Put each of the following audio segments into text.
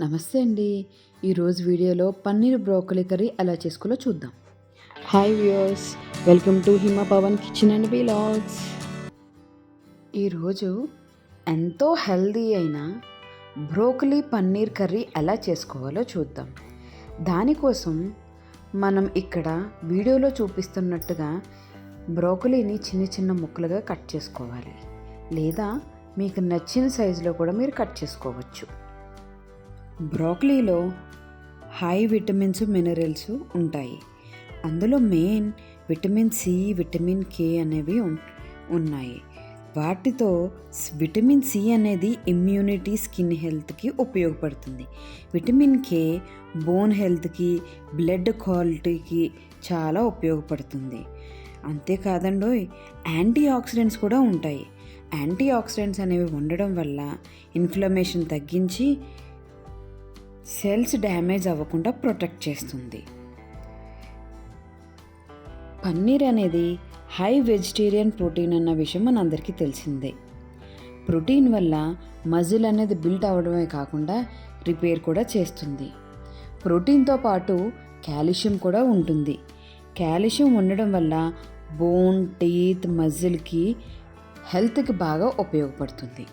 నమస్తే అండి. ఈరోజు వీడియోలో పన్నీర్ బ్రోకలీ కర్రీ ఎలా చేసుకోవాలో చూద్దాం. Hi viewers welcome to Hima Pavan kitchen and vlogs. ఈరోజు ఎంతో హెల్దీ అయిన బ్రోకలీ పన్నీర్ కర్రీ ఎలా చేసుకోవాలో చూద్దాం. దానికోసం మనం ఇక్కడ వీడియోలో చూపిస్తున్నట్టుగా బ్రోకలీని చిన్న చిన్న ముక్కలుగా కట్ చేసుకోవాలి. లేదా మీకు నచ్చిన సైజులో కూడా మీరు కట్ చేసుకోవచ్చు. బ్రోకలీలో హై విటమిన్స్ మినరల్స్ ఉంటాయి. అందులో main vitamin C vitamin K అనేవి ఉన్నాయి. వాటితో విటమిన్ సి అనేది ఇమ్యూనిటీ స్కిన్ హెల్త్కి ఉపయోగపడుతుంది. విటమిన్ కే బోన్ హెల్త్కి బ్లడ్ క్వాలిటీకి చాలా ఉపయోగపడుతుంది. అంతేకాదండోయ్ యాంటీ ఆక్సిడెంట్స్ కూడా ఉంటాయి. యాంటీ ఆక్సిడెంట్స్ అనేవి ఉండడం వల్ల ఇన్ఫ్లమేషన్ తగ్గించి సెల్స్ డ్యామేజ్ అవ్వకుండా ప్రొటెక్ట్ చేస్తుంది. పన్నీర్ అనేది హై వెజిటేరియన్ ప్రోటీన్ అన్న విషయం మనందరికీ తెలిసిందే. ప్రోటీన్ వల్ల మజిల్ అనేది బిల్డ్ అవ్వడమే కాకుండా రిపేర్ కూడా చేస్తుంది. ప్రోటీన్తో పాటు కాల్షియం కూడా ఉంటుంది. కాల్షియం ఉండడం వల్ల బోన్ టీత్ మజిల్కి హెల్త్కి బాగా ఉపయోగపడుతుంది.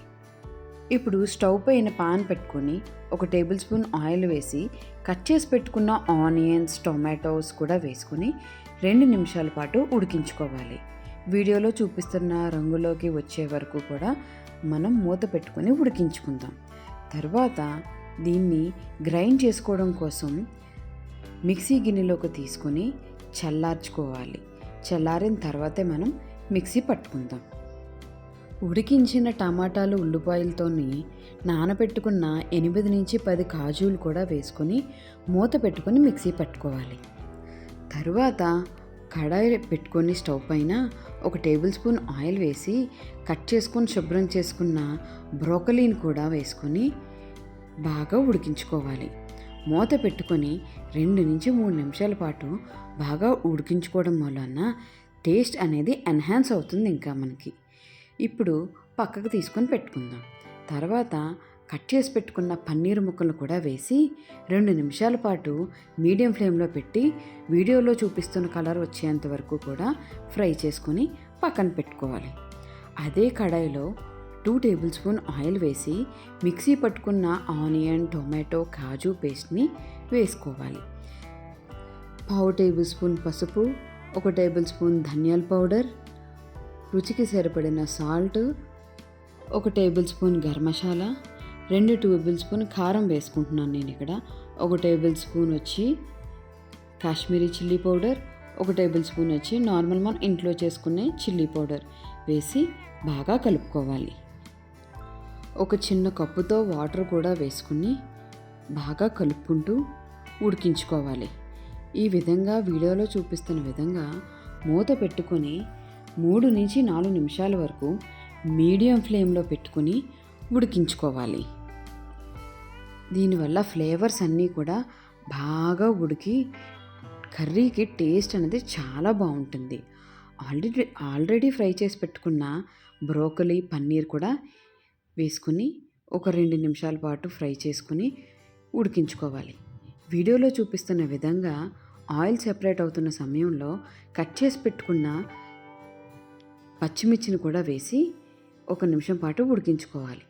ఇప్పుడు స్టవ్ పైన పాన్ పెట్టుకొని ఒక టేబుల్ స్పూన్ ఆయిల్ వేసి కట్ చేసి పెట్టుకున్న ఆనియన్స్ టొమాటోస్ కూడా వేసుకొని రెండు నిమిషాల పాటు ఉడికించుకోవాలి. వీడియోలో చూపిస్తున్న రంగులోకి వచ్చే వరకు కూడా మనం మూత పెట్టుకొని ఉడికించుకుందాం. తర్వాత దీన్ని గ్రైండ్ చేసుకోవడం కోసం మిక్సీ గిన్నెలోకి తీసుకొని చల్లార్చుకోవాలి. చల్లారిన తర్వాతే మనం మిక్సీ పట్టుకుందాం. ఉడికించిన టమాటాలు ఉల్లిపాయలతోని నానబెట్టుకున్న ఎనిమిది నుంచి పది కాజులు కూడా వేసుకొని మూత పెట్టుకొని మిక్సీ పట్టుకోవాలి. తరువాత కడాయి పెట్టుకొని స్టవ్ పైన ఒక టేబుల్ స్పూన్ ఆయిల్ వేసి కట్ చేసుకొని శుభ్రం చేసుకున్న బ్రోకలీని కూడా వేసుకొని బాగా ఉడికించుకోవాలి. మూత పెట్టుకొని రెండు నుంచి మూడు నిమిషాల పాటు బాగా ఉడికించుకోవడం వలన టేస్ట్ అనేది ఎన్హాన్స్ అవుతుంది ఇంకా మనకి. ఇప్పుడు పక్కకు తీసుకొని పెట్టుకుందాం. తర్వాత కట్ చేసి పెట్టుకున్న పన్నీర్ ముక్కలు కూడా వేసి రెండు నిమిషాల పాటు మీడియం ఫ్లేమ్లో పెట్టి వీడియోలో చూపిస్తున్న కలర్ వచ్చేంత వరకు కూడా ఫ్రై చేసుకొని పక్కన పెట్టుకోవాలి. అదే కడాయిలో టూ టేబుల్ స్పూన్ ఆయిల్ వేసి మిక్సీ పట్టుకున్న ఆనియన్ టొమాటో కాజు పేస్ట్ని వేసుకోవాలి. పావు టేబుల్ స్పూన్ పసుపు ఒక టేబుల్ స్పూన్ ధనియాల పౌడర్ రుచికి సరిపడిన సాల్ట్ ఒక టేబుల్ స్పూన్ గరం మసాలా రెండు టేబుల్ స్పూన్ కారం వేసుకుంటున్నాను నేను ఇక్కడ. ఒక టేబుల్ స్పూన్ వచ్చి కాశ్మీరీ చిల్లీ పౌడర్ ఒక టేబుల్ స్పూన్ వచ్చి నార్మల్ మనం ఇంట్లో చేసుకునే చిల్లీ పౌడర్ వేసి బాగా కలుపుకోవాలి. ఒక చిన్న కప్పుతో వాటర్ కూడా వేసుకుని బాగా కలుపుకుంటూ ఉడికించుకోవాలి. ఈ విధంగా వీడియోలో చూపిస్తున్న విధంగా మూత పెట్టుకొని మూడు నుంచి నాలుగు నిమిషాల వరకు మీడియం ఫ్లేమ్లో పెట్టుకుని ఉడికించుకోవాలి. దీనివల్ల ఫ్లేవర్స్ అన్నీ కూడా బాగా ఉడికి కర్రీకి టేస్ట్ అనేది చాలా బాగుంటుంది. ఆల్రెడీ ఆల్రెడీ ఫ్రై చేసి పెట్టుకున్న బ్రోకలీ పన్నీర్ కూడా వేసుకుని ఒక రెండు నిమిషాల పాటు ఫ్రై చేసుకుని ఉడికించుకోవాలి. వీడియోలో చూపిస్తున్న విధంగా ఆయిల్ సెపరేట్ అవుతున్న సమయంలో కట్ చేసి పెట్టుకున్న పచ్చిమిర్చిని కూడా వేసి ఒక నిమిషం పాటు ఉడికించుకోవాలి.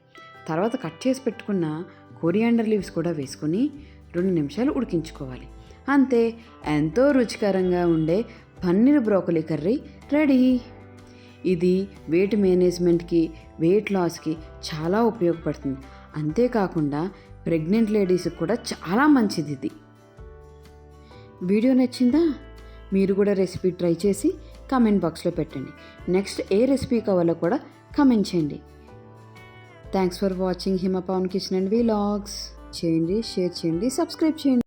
తర్వాత కట్ చేసి పెట్టుకున్న కొరియాండర్ లీవ్స్ కూడా వేసుకొని రెండు నిమిషాలు ఉడికించుకోవాలి. అంతే ఎంతో రుచికరంగా ఉండే పన్నీర్ బ్రోకలీ కర్రీ రెడీ. ఇది వెయిట్ మేనేజ్మెంట్కి వెయిట్ లాస్కి చాలా ఉపయోగపడుతుంది. అంతేకాకుండా ప్రెగ్నెంట్ లేడీస్కి కూడా చాలా మంచిది ఇది వీడియో నచ్చిందా? మీరు కూడా రెసిపీ ట్రై చేసి కామెంట్ బాక్స్లో పెట్టండి. నెక్స్ట్ ఏ రెసిపీ కావాలో కూడా కామెంట్ చేయండి. Thanks for watching Hima Pavan kitchen and vlogs చేయండి షేర్ చేయండి సబ్స్క్రైబ్ చేయండి.